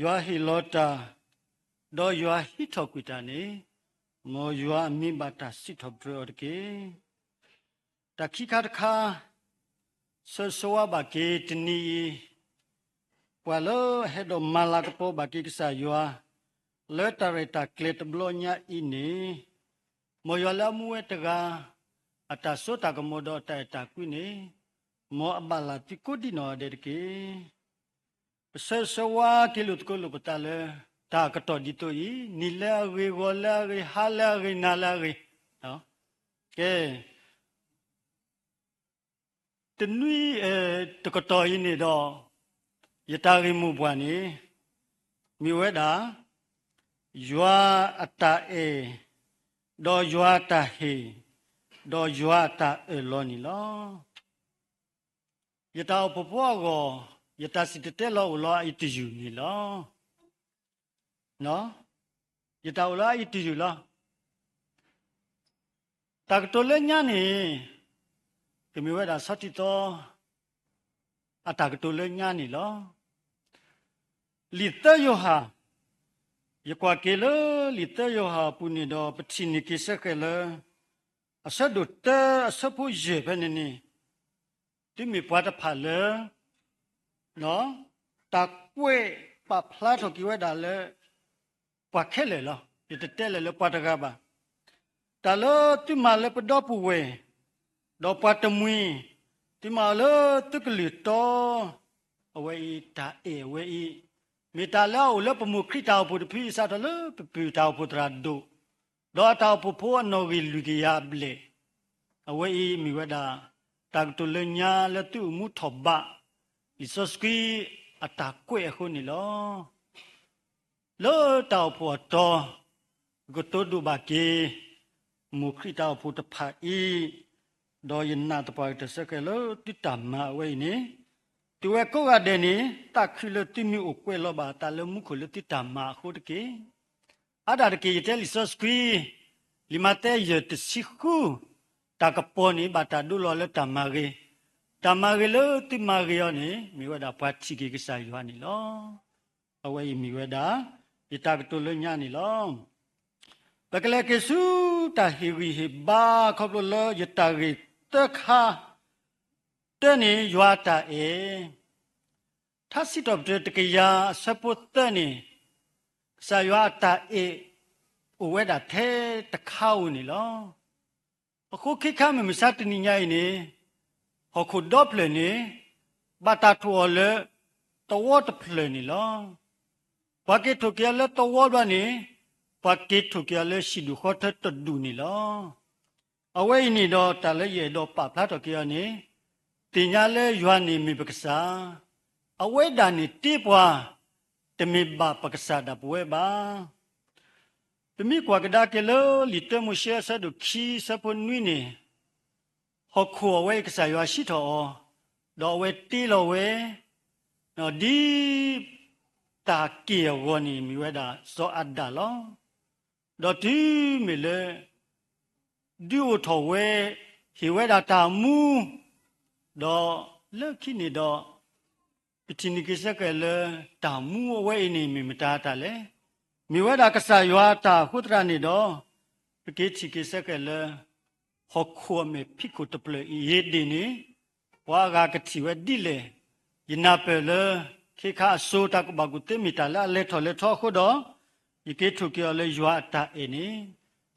ယွာဟီလောတာဒေါ်ယွာဟီထောက်ကွီတာနေမောယွာမိဘတာစစ်ထောက်ဘရော့ကေတခိခါတခါဆောဆောဘာကေတနီပွာလောဟေဒမလာကပိုဘာကေကဆာယွာလေတာရတာကလက်ဘလောညာအင်းနေမောယလာမူဝဲတကအတာစောတာကမောဒတာတာကွီနေမောအဘလာတိကိုဒီနောဒေကေ Sesewa kilut ko lupatale ta kato dito i nila ri wala ri hala ri nala ri no ke tenui e to kato i ni do yata ri mu bwa ni mi weda ywa ata e do ywa ta he do ywa ta e lo ni lo yata popo go ယတစီတတဲလောလော အတယူနီလောနော်ယတဝလာအတယူလောတကတိုလညာနေကမြဝဲတာစတိတောအတကတိုလညာနေလောလီတယောဟာယကွာကေလလီတယောဟာပုန်တော်ပတိနိကိစကေလအဆဒုတအဆဖူယေဖနေနေတိမီပွားတဖာလေ နော်တကွေပဖလာတော့ကိဝဒါလေပခဲလေလောဒီတဲလေလောပတကပါတလောတိမလေပတော့ပူဝဲတော့ပတမွင်းတိမလောတကလီတော့အဝဲတာအေဝဲဤမေတ္တာလောလပမှုခရစ်တော်ဘုဒ္ဓဖိစာတလပပူတော်ဘုဒ္ဓရာဒုတော့တော်ပဖို့နော်ဝီလူကရဘလေအဝဲဤမိဝဒါတကတုလညာလတုမှုထောဘ Jesus ki atakwe ho ni lo lo tao pho to go to du ba ke mu khri tao pho ta pha i do yin na ta pa ta sa ke lo ti ta ma we ni tu we ko ga de ni ta khri lo ti mi o kwe lo ba ta lo mu kho lo ti ta ma ho de ke ada de ke ye li Jesus ki li ma te ye te si khu ta ka po ni ba ta du lo lo ta ma ge တမဂလတိမဂယောနေမိဝဒပတ်ချိကိကစာယောနီလောအဝဲမိဝဒဣတကတုလညာနီလောပကလကေစုတဟိဝိဟိဘာခပလယတဂိတခာတနေယွာတာအေသစိတောတကယာစပုတ္တနေစာယွာတာအေဥဝဲတာထဲတခါဦးနီလောအခုခိခမမစတနိညာနေ ဟခုဒေါပလနေဘတာထောလေတဝတ်ပလနေလောပကေထုကရလေတဝတ်ဘနေပကေထုကရလေရှိဒုခတ်တဒူနေလောအဝိနေတော့တလည်းရဲ့တော့ပဖလာတော့ကရနေတင်ညာလဲယွာနေမိပက္ကစာအဝိဒါနေတိပွားတမိဘပက္ကစာတပွဲပါတမိကွာကဒါကလောလီတမှုရှဲဆဒုခီစပွန်နွိနေ ဟောခုဝဲကစားရရှိတော်တော့ဝဲတီလောဝဲနော်ဒီတာကေဝနီမြဝဲတာဇောအဒ္ဒလောတော့ဒီမီလေဒီဝထောဝဲဟိဝဲတာတာမူတော့လက်ခိနေတော့ပတိနိကိစကလေတာမူဝဲနေမီမတာတာလေမြဝဲတာကစားရတာခုတရနေတော့ပကေချီကိစကလေ ဟောခွမေဖိကုတပလယေဒီနီဝါဂါကတိဝဒီလေယနာပလခေခါဆိုတကဘဂုတေမီတလာလေထောလေထောခုတော့ယကေထုကေလေယွာတာအင်းနီ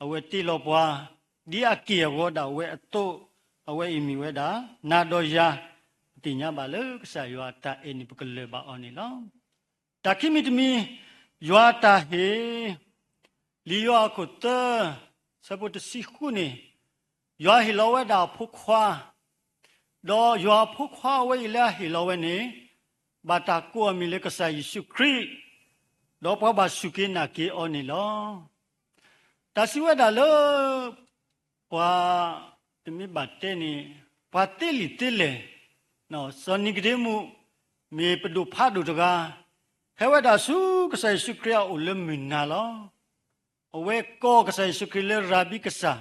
အဝဲတိလောပွားဒီအကေဝဒဝဲအတုအဝဲအီမီဝဲတာနာတော့ယာတိညာပါလေကဆာယွာတာအင်းနီပကလေပါအော်နီလောတခိမီတမီယွာတာဟေလီယွာခုတစပုတစီခုနီ ရွာဟီလောဝဲတာဖုခွာတော့ရွာဖုခွာဝဲလာဟီလောဝဲနေဘာတာကိုမီလေကဆာယေရှုခရစ်တော့ပဘာရှုကိနာကေအောနီလောတစီဝဲတာလောပွာတမီဘတ်တဲနေပါတဲလီတဲလေနော်စောနိကဒေမှုမေပဒုဖာဒုတကားဟဲဝဲတာစုကဆာယေရှုခရစ်အိုလမင်နာလောအဝဲကောကဆာယေရှုခရစ်လေရာဘီကဆာ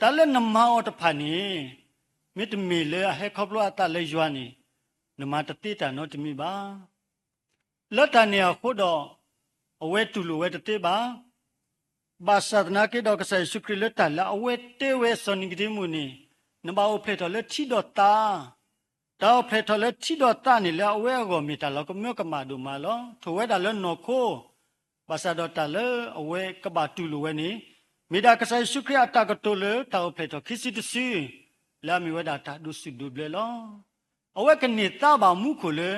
တလနမောတဖာနီမိတမီလေဟဲခေါပလောအတလေယွာနီနမတတိတနောတမီပါလက်တန်နေခုတော့အဝဲတူလိုဝဲတတေပါဘာသာဒနာကေတော့ကဆယ်ရှုခရလက်တလာအဝဲတေဝဲစောနိကတိမူနီနဘာအဖလက်တော်လက်ချီတော့တာတော့ဖလက်တော်လက်ချီတော့တာနေလဲအဝဲကိုမိတာလောကမြို့ကမာဒူမာလောထိုဝဲတာလဲနော်ခိုဘာသာတော့တာလဲအဝဲကဘာတူလိုဝဲနေ မိဒါကဆယ်ရှုခရအတာကတိုလေတောက်ဖလက်တော်ခစ်စီတစီလာမီဝဲတာတာဒုစုဒူဘလေလောအဝဲကနေတာပါမှုခိုလေ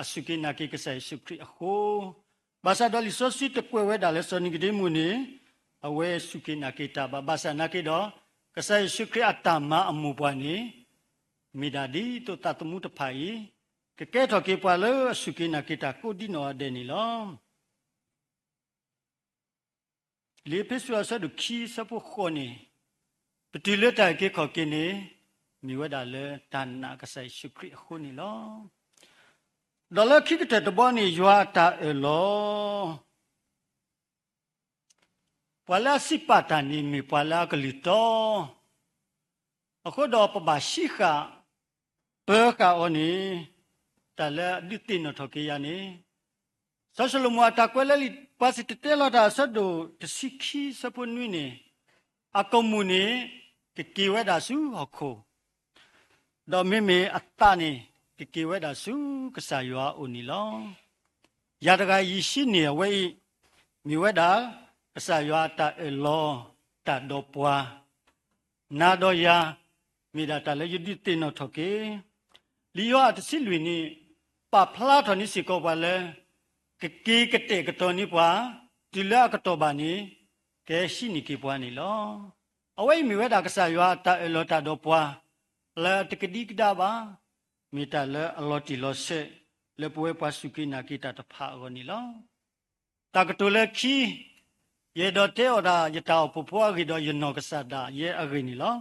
အစုကိနာကိကဆယ်ရှုခရအခုဘာသာတော်လီဆိုစီတကွဲဝဲတာလဲစောနိကတိမူနီအဝဲစုကိနာကိတာဘာဘာသာနာကိတော့ကဆယ်ရှုခရအတမအမှုပွားနေမိဒါဒီတုတတမှုတဖိုင်ကကဲတော့ကေပွာလဲအစုကိနာကိတာကိုဒီနော်တဲ့နီလော လေပစ္စဝဆဒခီစပုခေါနေပတိလက်တိုင်ကေခေါကိနေမိဝဒါလေတဏ္ဏကဆယ်ရှုခရအခုနီလောဒေါ်လာခိကတဲ့တဘောနေယွာတာအလောပွာလာစိပတာနီမီပွာလာကလီတောအခုတော့ပပရှိခဘေကာအိုနီတလဲဒီတင်နော်ထကေယာနီ ဆဆလမွာတာကွဲလလီပါစစ်တဲလာတာဆဒိုတစီခီစပွန်နွိနေအကုံမူနေကေကေဝဲဒါစုဟခုတော့မေမေအတနေကေကေဝဲဒါစုကဆာယွာအိုနီလောရတကယရှိနေဝဲမြဝဲဒါကဆာယွာတာအလောတာတော့ပွာနာတော့ယာမိဒါတလည်းယတိတင်တော့ထကေလီယောအတစီလွေနေပဖလာထနိစီကောပါလဲ ကကေကတဲ့ကတော်နိပွာဒီလကတော်ပါနိကဲရှိနိကေပွားနိလောအဝိမိဝဲတာကဆာယွာတာအလောတာတော့ပွာလဲတကတိကဒါပါမိတာလဲအလောတီလောဆေလေပွဲပွားစုကိနာကိတာတဖာအောနိလောတကတူလဲခီယေဒတေအော်ဒါယတောပပွားဂီတော့ယနောကဆာဒါယေအဂိနိလော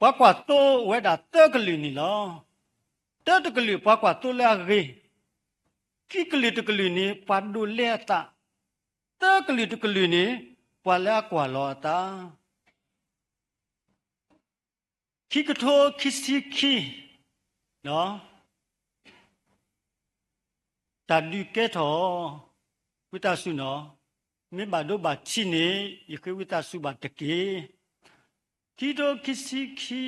ပွားကွာတိုဝဲတာတက်ကလီနီလောတက်တကလီပွားကွာတိုလာဂေ ကိကလီတကလီနီပါဒူလေတာတက်ကလီတကလီနီပွာလာကွာလောတာခိကထိုခိစီခိနော်တဒုကဲထောဝိတဆုနော်မေဘာဒိုဘာချိနေယခေဝိတဆုဘာတကေတီတိုခိစီခိ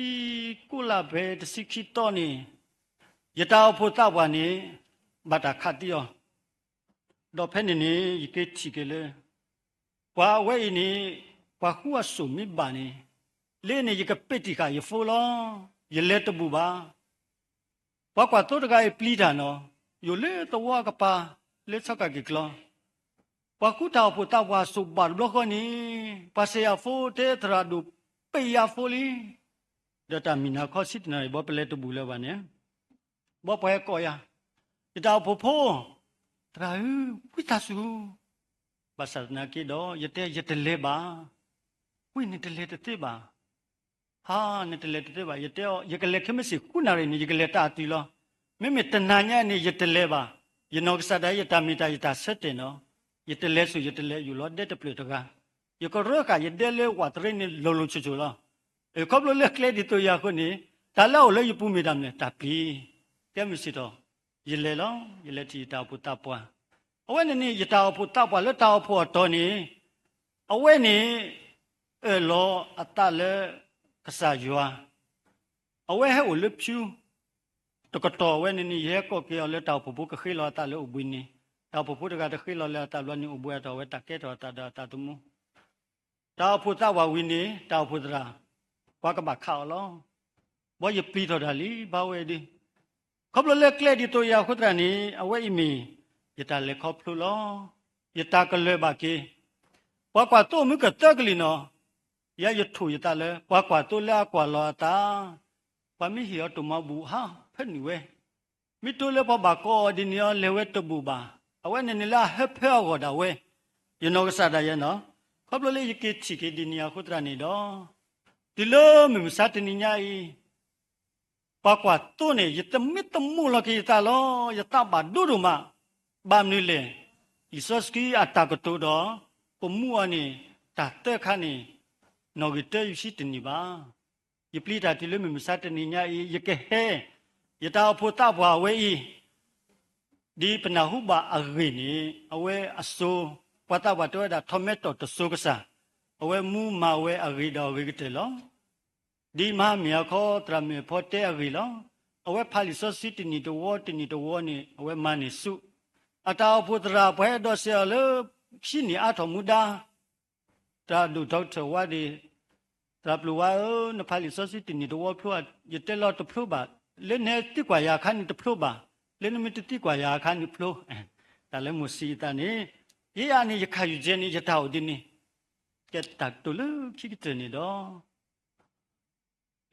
ကုလဘေတစီခိတောနေယတောဖို့တဘွားနေ ဘာတာခတ်တီယောတော့ဖဲနေနေယကေချီကလေပွာဝဲနေပွာခုအဆုမိဘာနေလေနေယကပက်တီကယဖိုလောယလက်တဘူပါဘွာကွာတော့တကယ်ပလီတာနော်ယိုလေတော့ကပါလက်စကကေကလောပကုတာပတာဝါစုဘာဘလခနီပစေယဖိုတေထရာဒုပေယဖိုလီဒတာမီနာခောစစ်နေဘောပလက်တဘူလဘာနေဘောပွဲကောယာ တတောဖိုဖိုတရာဝိတဆူဘာသနာကေတော့ယတဲ့ယတလေပါဝိနေတလေတတေပါဟာနေတလေတတေပါယတဲ့ယကလေခမစီခုနာရနေယကလေတာတီလောမိမိတနာညာနေယတလေပါယနောကစဒယတမီတာယတဆက်တယ်နော်ယတလဲဆိုယတလဲယူလို့တဲ့တပလတကယကရကယတဲ့လဲဝတ်ရင်းလုံလုံချူချူလားအကဘလလက်ကလေဒီတိုယာခုနေတလောက်လဲယပူမီဒမ်လေတပီကဲမရှိတော့ ယလဲလောယလဲတီတာပူတာပွားအဝဲနေယတာပူတာပွားလက်တာဖို့တော်နေအဝဲနေအဲလောအတလဲကစားယွာအဝဲဟဲ့ကိုလဖြူတကတော့ဝဲနေနေရဲကောကေလက်တာပူပူကခေလောတာလဲဥဘင်းနေတာပပုတကတခိလောလတာလွန်ဥဘွဲတော်ဝဲတကဲတော်တာတာတမှုတာဖုတဝဝိ နေတာဖုတရာဘကမခါလောဘောယပီတော်ဒါလီဘာဝဲဒီခပ်လလက်ကလက်ဒီတိုယာခုတရနီအဝဲအမီယတလက်ခေါပလူလောယတကလေဘာကေဘကွာတိုမကတကလီနောယယထုယတလေဘကွာတိုလာကွာလောတာပမီဟီယတမဘူဟာဖက်နီဝဲမီတိုလေဘဘကောဒီနီယလေဝဲတဘူဘာအဝဲနေနေလာဟဖဲကောဒါဝဲယနောကစားတရဲ့နော်ခပ်လို့လေယကေချီကေဒီနီယာခုတရနေတော့ဒီလိုမမစားတနေညာဤပကွာတုန်နေယတမစ်တမူလကေတာလောယတဘာဒုဒုမဘာမနီလေဣစစကီအတာကတူတော့ပမှုအနီတတဲ့ခါနေနော်ဂတေယူရှိတနေပါယပလီ တာဒီလိုမမစားတနေညာဤယကေဟဲယတာဖို့တဘွားဝဲဤဒီပနာဟုပါအဂိနေအဝဲအစိုးပတဝတ္တဝဒထမက်တော်တဆိုးကစားအဝဲမူမဝဲအဂိတော်ဂိကတေလော ဒီမမြေခောတရမေဖောတဲအဂိလောအဝဲဖာလီစောစီတနီတဝတနီတဝနေအဝဲမနိစုအတောဖုဒရာဘွဲတော်ဆယ်လရှိနေအထောမူဒါတာဒုဒေါက်တာဝဒီတရပလူဝါနဖာလီစောစီတနီတဝဖလို့ရတဲလောတဖလို့ပါလဲနေတိကွာယာခန်တဖလို့ပါလဲနမတတိကွာယာခန်ဖလို့ဒါလည်းမစီတန်နေရေရနေရခါယူခြင်းနေရတာဦးဒီနေကက်တက်တူလူခိကတနေတော့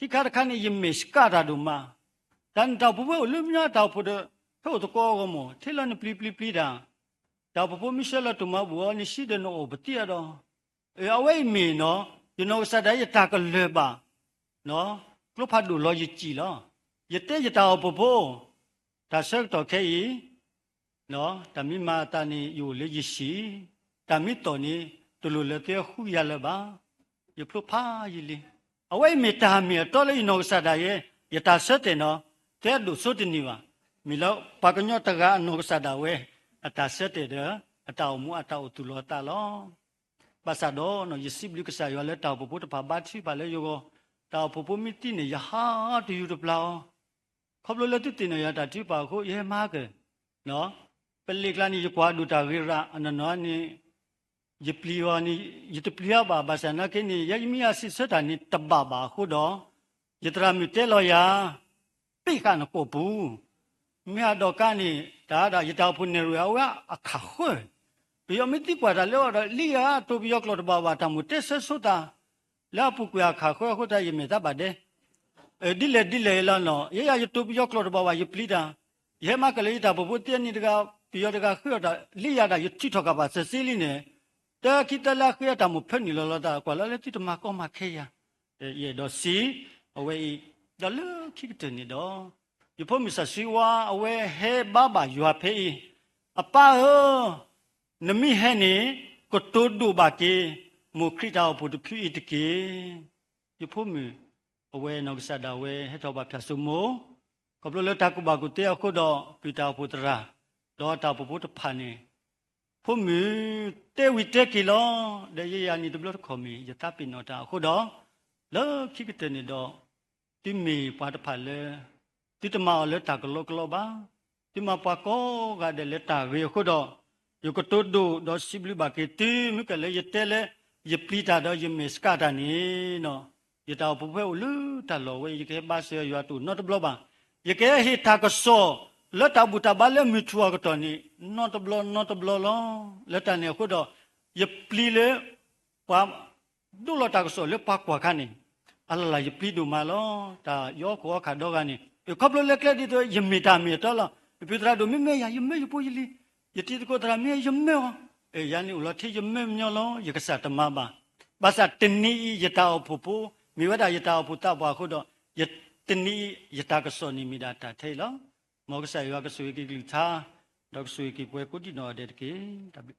လပတောက်ဖို့ဘူးမိတလောဖေလောဖာဒူလီဘာစနာကိဒလမှုခွာဘောမေအခုတော့တလေးယမန်နီဟောယကလေပါနီသတိတော့ပမင်းမရလေကိုခေါ်ဝါဟိတာဆိုယတေလောလိုယပလီတာဒူမာခိခါခါနေယမေစကာတာဒူမာတန်တော့ဘဘလူမြတ်တော့ဖို့တော့ထို့တကောကမောထေလနပလီပလီပလီတာတော့ဘဘမီရှလာတူမဘောနိရှိတဲ့နော်ဘတိရတော့ အဲအဝိမီနော်ယနောစတဲ့ယတာကလေပါနော်ကလဖတ်ဒူလောယကြည်လောယတဲ့ယတာဘဘဒါဆက်တော့ခဲဤနော်တမိမာတန်ယူလေယရှိတမိတော်နီတူလိုလေတဲ့ခုရလပါယဖလဖာယီလီအဝိမေတာမီတော်လေနောစတဲ့ယတာဆက်တဲ့နော်တဲ့ဒုစွတ်နီဝမီလောပကညောတကအနောစတဲ့ဝဲအတာဆက်တဲ့အတောင်မူအတောင်တူလောတာလောပါစတော့နော်ယစီဘလူကဆာယောလေတောက်ပပုတပါဘာတိပါလေယောတောက်ပပုမီတိနေယဟာတူယူတပလောခေါပလိုလက်တိနေရတာတိပါကိုယေမာကနော်ပလိကလာနီကွာဒူတာဂိရာအနနောနီ ယပလီဝါနီယတပလီယာဘာဘာစနာကိနီယယမီယာစစ်စတာနီတဘဘာခုတော့ယတရာမီတဲလောယာပိခနကိုဘူးမြတ်တော့ကနေဒါဒါယတောက်ဖုန်နေရဝအခါခွဲဘယမတိကွာဒါလောလီယာတိုဘီယောကလောတဘာဘာတမှုတက်ဆဆုတာလာပုကွာခါခွဲခု တယမေတပါတဲ့အဲဒီလေဒီလေလာနော်ရရယတိုဘီယောကလောတဘာဘာယပလီတာယေမကလေးတာဘဘတဲနီတကဘီယောတကခွဲတာလီယာတာယတိထောကပါစစီလီနေတာခိတလာခွေတာမဖက်နီလောတာကွာလာလေတိတမကောမခေယယေဒစီအဝေးဒလခိကတနီတော့ယဖို့မစစီဝါအဝဲဟဲဘာဘာယွာဖေးအပါဟနမိဟဲနေကိုတိုးဒူဘာကေမုခရတာဘုဒ္ဓဖြူဣတကေယဖို့မအဝဲနောက်ဆတာဝဲဟဲတော့ဘာဖြတ်စုမိုကဘလလတကုဘာကုတေအခုတော့ပိတာပုတရာတော့တာပပုတဖာနေ ဖုမီတေဝီတေကီလောဒေယယာနီဒဘလခေါမီယတာပိနောတာခုတော့လောခိကတနေတော့တိမီပါတဖာလေတိတမောလေတာကလောကလောပါတိမပါကောကတဲ့လက်တာရေခုတော့ယကတုဒ္ဒဒေါ်စီဘလဘကေတိမိကလေယတဲလေယပလီတာတော့ယမစ်ကတာနေနော်ယတာပဖဲလူတလောဝေယကေပါဆေယွာတူနော့တဘလပါယကေဟိတာကဆော လတ်တဘူတဘလည်းမချွာကတော့နိ not blow not blow လောလက်တန်နေခုတော့ယပလီလေပါဒုလတာကဆိုလေပါကွာခနိအလလာယပလီဒူမာလောတာယောကောခါတော့ကနိကပ်လလက်ကလက်ဒီတော့ယမီတာမီတော့လားပြတရာဒိုမမေယယမေယပိုယလီယတိတကိုတရာမေယမေအေယန်နီဥလာထေယမေမျောလောယကစားတမပါဘာသာတနီယတာအဖူဖူမိဝဒယတာအဖူတပ်ပွားခုတော့ယတနီယတာကစောနီမီဒါတာထဲလော မောကဆာယောကဆွေကိကလိသာဒေါက်ဆွေကိပွဲကုတိနောတဲ့ကေတပိ